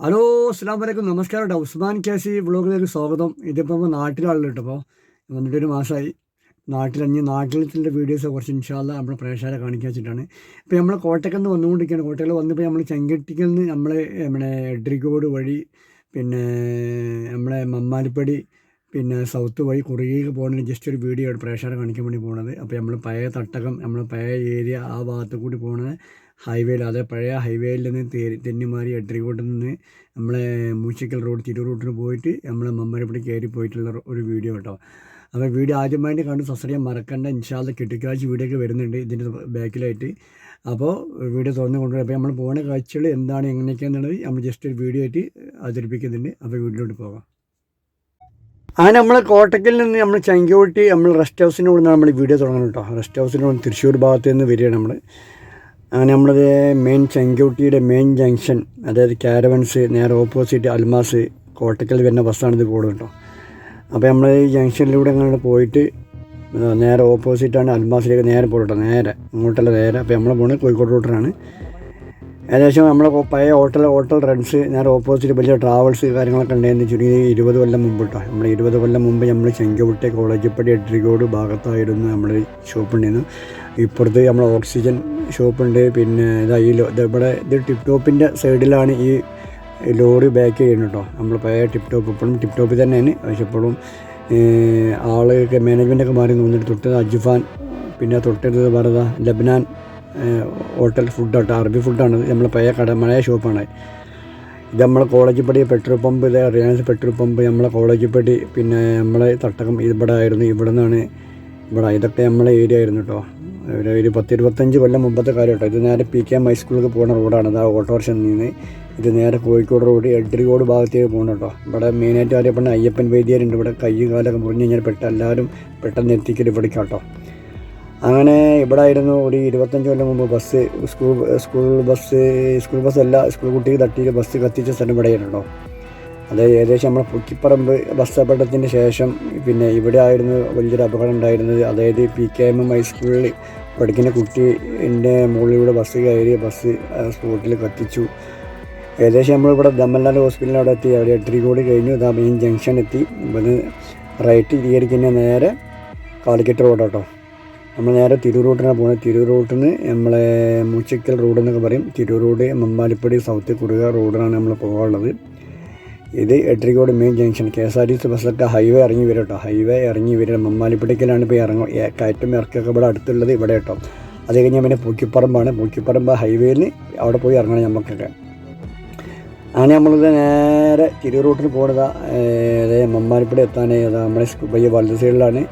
Hello അസ്സാം വലൈക്കും നമസ്കാരം കേട്ടോ. ഉസ്മാൻ കേസി വ്ളോഗിലേക്ക് സ്വാഗതം. ഇതിപ്പോൾ നാട്ടിലാണല്ലോ കേട്ടോ അപ്പോൾ വന്നിട്ടൊരു മാസമായി നാട്ടിൽ അഞ്ഞ് നാട്ടിലത്തിന്റെ വീഡിയോസ് കുറച്ച് ഇൻഷാല്ല നമ്മൾ പ്രേക്ഷകരെ കാണിക്കാൻ വെച്ചിട്ടാണ്. ഇപ്പോൾ നമ്മൾ കോട്ടയ്ക്ക് നിന്ന് വന്നുകൊണ്ടിരിക്കുകയാണ്. കോട്ടയിൽ വന്നപ്പോൾ നമ്മൾ ചെങ്കട്ടിക്കൽ നിന്ന് നമ്മൾ നമ്മുടെ എഡ്രിക്കോട് വഴി പിന്നെ നമ്മളെ മമ്മാലിപ്പടി പിന്നെ സൗത്ത് വഴി കുറുകേക്ക് പോകുന്നതിന് ജസ്റ്റ് ഒരു വീഡിയോ ആണ് പ്രേക്ഷകരെ കാണിക്കാൻ വേണ്ടി പോകുന്നത് അപ്പോൾ നമ്മൾ പഴയ തട്ടകം നമ്മൾ പഴയ ഏരിയ ആ ഭാഗത്ത് കൂടി പോകുന്നത് ഹൈവേയിൽ അതായത് പഴയ ഹൈവേയിൽ നിന്ന് തേ- തെന്നിമാരി എഡ്രിക്കോട്ടിൽ നിന്ന് നമ്മളെ മൂച്ചിക്കൽ റോഡ് തിരൂർ റൂട്ടിന് പോയിട്ട് നമ്മളെ മമ്മരപ്പടി കയറി പോയിട്ടുള്ള ഒരു വീഡിയോ കേട്ടോ. അപ്പോൾ വീഡിയോ ആദ്യമായിട്ട് കണ്ട് സസ്രിയം മറക്കണ്ട. ഇൻഷാല്ല കിട്ടിക്കാഴ്ച വീഡിയോ ഒക്കെ വരുന്നുണ്ട് ഇതിന്റെ ബാക്കിലായിട്ട്. അപ്പോൾ വീഡിയോ തുറന്ന് കൊണ്ടുവരും. അപ്പോൾ നമ്മൾ പോകുന്ന കാഴ്ചകൾ എന്താണ് എങ്ങനെയൊക്കെയാണെന്നുള്ളത് നമ്മൾ ജസ്റ്റ് ഒരു വീഡിയോ ആയിട്ട് അവതരിപ്പിക്കുന്നുണ്ട്. അപ്പോൾ വീട്ടിലോട്ട് പോകാം. അങ്ങനെ നമ്മൾ കോട്ടക്കൽ നിന്ന് നമ്മൾ ചങ്കോട്ടി നമ്മൾ റെസ്റ്റ് ഹൗസിന്റെ ഉള്ളിൽ നമ്മൾ വീഡിയോ തുടങ്ങുന്നത് കേട്ടോ. റെസ്റ്റ് ഹൗസിന്റെ തൃശ്ശൂർ ഭാഗത്ത് നിന്ന് വരികയാണ് നമ്മൾ അങ്ങനെ നമ്മളത് മെയിൻ ചെങ്കുട്ടിയുടെ മെയിൻ ജംഗ്ഷൻ അതായത് കാരവൻസ് നേരെ ഓപ്പോസിറ്റ് അൽമാസ് കോട്ടക്കൽ വരുന്ന ബസ്സാണ് ഇത് പോകുന്നത് കേട്ടോ. അപ്പോൾ നമ്മൾ ഈ ജംഗ്ഷനിലൂടെ അങ്ങനെ പോയിട്ട് നേരെ ഓപ്പോസിറ്റാണ് അൽമാസിലേക്ക് നേരെ പോകട്ടോ നേരെ ഇങ്ങോട്ടല്ല നേരെ. അപ്പോൾ നമ്മൾ പോകുന്നത് കോഴിക്കോട് റൂട്ടറാണ് ഏകദേശം നമ്മളെ പഴയ ഹോട്ടൽ ഹോട്ടൽ റൺസ് നേരെ ഓപ്പോസിറ്റ് വലിയ ട്രാവൽസ് കാര്യങ്ങളൊക്കെ ഉണ്ടായിരുന്നു ചുരുങ്ങി ഇരുപത് കൊല്ലം മുമ്പ് കേട്ടോ. നമ്മൾ ഇരുപത് കൊല്ലം മുമ്പ് നമ്മൾ ചെങ്കോട്ടെ കോളേജിപ്പടി എഡ്രിഗോഡ് ഭാഗത്തായിരുന്നു നമ്മൾ ഷോപ്പ് ഉണ്ടായിരുന്നു ഇപ്പുറത്ത് നമ്മൾ ഓക്സിജൻ ഷോപ്പുണ്ട്. പിന്നെ ഇതാ ഈ ഇവിടെ ഇത് ടിപ് ടോപ്പിന്റെ സൈഡിലാണ് ഈ ലോറി ബാക്ക് ചെയ്യുന്നത് കേട്ടോ. നമ്മൾ പഴയ ടിപ് ടോപ്പ് ഇപ്പോഴും ടിപ് ടോപ്പിൽ തന്നെയാണ്. പക്ഷെ ഇപ്പോഴും ആളൊക്കെ മാനേജ്മെന്റൊക്കെ മാറി തോന്നിട്ട് തൊട്ടത് അജുഫാൻ പിന്നെ തൊട്ടടുത്തത് പറയുക ലബനാൻ ഹോട്ടൽ ഫുഡാട്ടോ അറബി ഫുഡാണ്. നമ്മൾ പഴയ കട മഴയ ഷോപ്പാണ്. ഇത് നമ്മളെ കോളേജ് പടി പെട്രോൾ പമ്പ് ഇത് റിലയൻസ് പെട്രോൾ പമ്പ് നമ്മളെ കോളേജ് പടി പിന്നെ നമ്മളെ തട്ടകം ഇവിടെ ആയിരുന്നു ഇവിടെ നിന്നാണ് ഇവിടെ ഇതൊക്കെ നമ്മളെ ഏരിയ ആയിരുന്നു കേട്ടോ. ഒരു ഒരു പത്ത് ഇരുപത്തഞ്ച് കൊല്ലം മുമ്പത്തെ കാര്യം കേട്ടോ ഇത് നേരെ പി കെ എം ഹൈസ്കൂളിലേക്ക് പോകുന്ന റോഡാണ്. ആ ഓട്ടോറിക്ഷ നിന്ന് ഇത് നേരെ കോഴിക്കോട് റോഡ് എഡ്രികോട് ഭാഗത്തേക്ക് പോകണം കേട്ടോ. ഇവിടെ മെയിനായിട്ട് അറിയപ്പെടുന്ന അയ്യപ്പൻ വൈദ്യരുണ്ട്. ഇവിടെ കൈ കാലൊക്കെ മുറിഞ്ഞ് കഴിഞ്ഞാൽ പെട്ടെന്ന് എല്ലാവരും പെട്ടെന്ന് എത്തിക്കൽ ഇവിടേക്ക് കേട്ടോ. അങ്ങനെ ഇവിടെ ആയിരുന്നു ഒരു ഇരുപത്തഞ്ച് കൊല്ലം മുമ്പ് bus school school bus school bus അല്ല സ്കൂൾ കുട്ടിക്ക് തട്ടിയിട്ട് ബസ് കത്തിച്ച സ്ഥലം ഇവിടെ ആയിരുന്നു അത് ഏകദേശം നമ്മൾ പുക്കിപ്പറമ്പ് ബസ് അപകടത്തിന് ശേഷം പിന്നെ ഇവിടെ ആയിരുന്നു വലിയൊരു അപകടം ഉണ്ടായിരുന്നത്. അതായത് പി കെ എം എം ഹൈസ്കൂളിൽ പഠിക്കുന്ന കുട്ടി എന്റെ മുകളിലൂടെ ബസ് കയറി ബസ് സ്പോട്ടിൽ കത്തിച്ചു. ഏകദേശം നമ്മളിവിടെ ദമ്മല്ലാൽ ഹോസ്പിറ്റലിൽ അവിടെ എത്തി. അവിടെ എട്ടരിക്കോട് കഴിഞ്ഞു. ഇതാ മെയിൻ ജംഗ്ഷൻ എത്തി. ഇവിടുന്ന് റൈറ്റ് കയറിക്കുന്ന നേരെ കാലിക്കറ്റ് റോഡ് കേട്ടോ നമ്മൾ നേരെ തിരൂർ റൂട്ടിനാണ് പോകുന്നത് തിരൂർ റൂട്ടിൽ നിന്ന് നമ്മളെ മൂച്ചിക്കൽ റോഡ് എന്നൊക്കെ പറയും. തിരൂർ റോഡ് മമ്മാലിപ്പടി സൗത്ത് കുറുക റോഡിനാണ് നമ്മൾ പോകാനുള്ളത്. ഇത് Edarikode main junction K S R T C ബസ്സൊക്കെ ഹൈവേ ഇറങ്ങി വരും കേട്ടോ ഹൈവേ ഇറങ്ങി വരും മമ്മാലിപ്പടിക്കലാണ് ഇപ്പോൾ ഇറങ്ങും കയറ്റം ഇറക്കൊക്കെ ഇവിടെ അടുത്തുള്ളത് ഇവിടെ കേട്ടോ അത് കഴിഞ്ഞാൽ പിന്നെ പൂക്കിപ്പറമ്പാണ്. പൂക്കിപ്പറമ്പ് ഹൈവേയിൽ അവിടെ പോയി ഇറങ്ങണം നമുക്കൊക്കെ അങ്ങനെ നമ്മളിത് നേരെ തിരൂർ റൂട്ടിന് പോകുന്നത് അതായത് മമ്മാലിപ്പടി എത്താനേ അതാ നമ്മുടെ ഈ വലത് സൈഡിലാണ്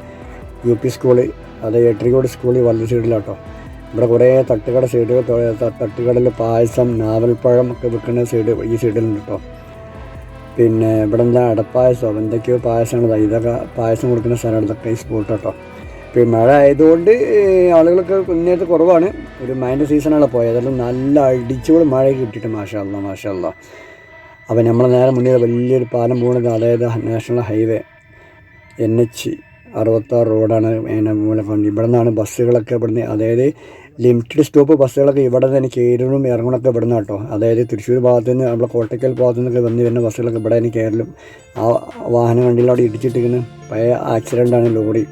യു പി സ്കൂൾ അത് എട്രിക്കോട് സ്കൂൾ വലത് സൈഡിലാട്ടോ ഇവിടെ കുറേ തട്ടുകട സൈഡ് തട്ടുകടയിൽ പായസം നാവൽപ്പഴം ഒക്കെ വിൽക്കുന്ന സൈഡ് ഈ സൈഡിലുണ്ട് കേട്ടോ പിന്നെ ഇവിടെ എന്താ അടപ്പായസം? എന്തൊക്കെയോ പായസങ്ങൾ ഇതൊക്കെ പായസം കൊടുക്കുന്ന സ്ഥലമാണ് ഇതൊക്കെ ഈ സ്പോട്ട് കേട്ടോ. പിന്നെ മഴ ആയതുകൊണ്ട് ആളുകളൊക്കെ കുന്നേരത്ത് കുറവാണ്. ഒരു മഴന്റെ സീസണാണ് പോയത്. അതെല്ലാം നല്ല അടിച്ചുകൂടെ മഴ കിട്ടിയിട്ട് മാഷല്ല മാഷല്ല അപ്പോൾ നമ്മളെ നേരെ മുന്നേ വലിയൊരു പാലം പോകുന്നത് അതായത് നാഷണൽ ഹൈവേ എൻ എച്ച് അറുപത്താറ് റോഡാണ് അതിനെ മൂല ഫണ്ട് ഇവിടെ നിന്നാണ് ബസ്സുകളൊക്കെ ഇവിടുന്ന് അതായത് ലിമിറ്റഡ് സ്റ്റോപ്പ് ബസ്സുകളൊക്കെ ഇവിടെ തന്നെ കയറലും ഇറങ്ങണമൊക്കെ ഇവിടെ നിന്ന് കേട്ടോ. അതായത് തൃശ്ശൂർ ഭാഗത്തു നിന്ന് നമ്മളെ കോട്ടയ്ക്കൽ ഭാഗത്തു നിന്നൊക്കെ വന്ന് വരുന്ന ബസ്സുകളൊക്കെ ഇവിടെ തന്നെ കയറലും ആ വാഹനം കണ്ടില്ല അവിടെ പഴയ ആക്സിഡന്റാണ് ലോറി.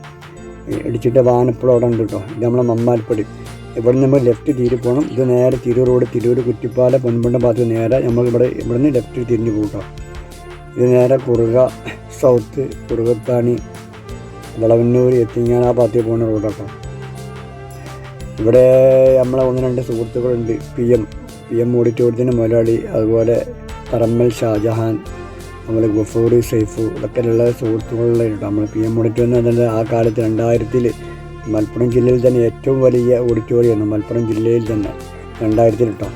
ഇടിച്ചിട്ട് വാഹനം ഇപ്പോഴും അവിടെ ഉണ്ട് കേട്ടോ. ഇത് നമ്മളെ മമ്മാൽപ്പടി ഇവിടെ നിന്ന് നമ്മൾ ലെഫ്റ്റ് തിരി പോകണം ഇത് നേരെ തിരൂർ റോഡ് തിരൂർ കുറ്റിപ്പാല പൊൻപുണ്ട ഭാഗത്ത് നേരെ നമ്മൾ ഇവിടെ ഇവിടെ നിന്ന് ലെഫ്റ്റ് തിരിഞ്ഞ് പോകും കേട്ടോ. ഇത് നേരെ കുറുക സൗത്ത് കുറുകത്താണി വളവന്നൂർ എത്തിങ്ങാൻ ആ ഭാഗത്തേക്ക് പോകുന്ന റോഡാക്കാം ഇവിടെ നമ്മളെ ഒന്ന് രണ്ട് സുഹൃത്തുക്കളുണ്ട്. പി എം പി എം ഓഡിറ്റോറിയത്തിന്റെ മുതലാളി അതുപോലെ പറമ്മൽ ഷാജഹാൻ അതുപോലെ ഗഫൂർ സൈഫു ഇതൊക്കെ ഉള്ള സുഹൃത്തുക്കളുള്ള കേട്ടോ. നമ്മൾ പി എം ഓഡിറ്റോറിയം എന്ന് ആ കാലത്ത് രണ്ടായിരത്തിൽ മലപ്പുറം ജില്ലയിൽ തന്നെ ഏറ്റവും വലിയ ഓഡിറ്റോറിയമാണ് മലപ്പുറം ജില്ലയിൽ തന്നെ രണ്ടായിരത്തിൽ കേട്ടോ.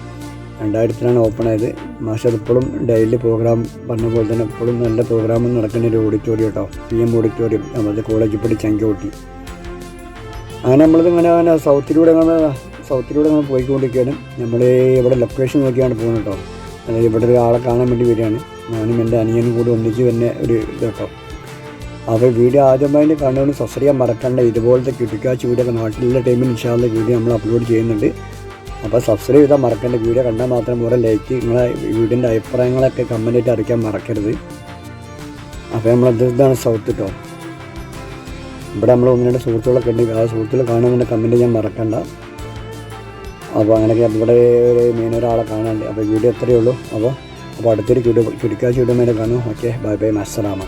രണ്ടായിരത്തിലാണ് ഓപ്പൺ ആയത് മാഷ് അതിപ്പോഴും ഡെയിലി പ്രോഗ്രാം പറഞ്ഞ പോലെ തന്നെ ഇപ്പോഴും നല്ല പ്രോഗ്രാം നടക്കുന്ന ഒരു ഓഡിറ്റോറിയം കേട്ടോ. P M auditorium. നമ്മുടെ കോളേജിൽ പടി ചങ്കോട്ടി. അങ്ങനെ നമ്മളിത് ഇങ്ങനെ അങ്ങനെ സൗത്തിലൂടെ അങ്ങനെ സൗത്തിലൂടെ അങ്ങനെ പോയിക്കൊണ്ടിരിക്കുകയാണ്. നമ്മൾ ഇവിടെ ലൊക്കേഷൻ നോക്കിയാണ് പോകുന്നത് കേട്ടോ. അതായത് ഇവിടെ ഒരാളെ കാണാൻ വേണ്ടി വരികയാണ്. ഞാനും എന്റെ അനിയനും കൂടി ഒന്നിച്ച് തന്നെ ഒരു ഇത് കേട്ടോ. അപ്പോൾ വീഡിയോ ആദ്യമായി കണ്ടുകൊണ്ട് സബ്സ്ക്രൈബ് മറക്കണ്ട. ഇതുപോലത്തെ കിട്ടിക്കാച്ച് വീഡിയോ നാട്ടിലുള്ള ടൈമിൽ ഇൻഷാല്ല വീഡിയോ നമ്മൾ അപ്ലോഡ് ചെയ്യുന്നുണ്ട്. അപ്പോൾ സബ്സ്ക്രൈബ് ചെയ്താൽ മറക്കേണ്ട. വീഡിയോ കണ്ടാൽ മാത്രം കൂടെ ലൈക്ക് നിങ്ങളെ വീടിന്റെ അഭിപ്രായങ്ങളൊക്കെ കമന്റായിട്ട് അറിയിക്കാൻ മറക്കരുത്. അപ്പോൾ നമ്മൾ ഇതാണ് സൗത്ത് കേട്ടോ ഇവിടെ നമ്മൾ ഒന്ന് രണ്ട് സുഹൃത്തുക്കളൊക്കെ ഉണ്ട്. ആ സുഹൃത്തുക്കൾ കാണുന്നുണ്ട് കമന്റ് ചെയ്യാൻ മറക്കണ്ട. അപ്പോൾ അങ്ങനെയൊക്കെ ഇവിടെ ഒരു മെയിൻ ഒരാളെ കാണാനുണ്ട്. അപ്പോൾ വീഡിയോ എത്രയേ ഉള്ളൂ. അപ്പോൾ അപ്പോൾ അടുത്തൊരു ചുടു ചുരുക്കാ ചുടുമേലെ കാണും. Okay bye bye മസ്സലാമ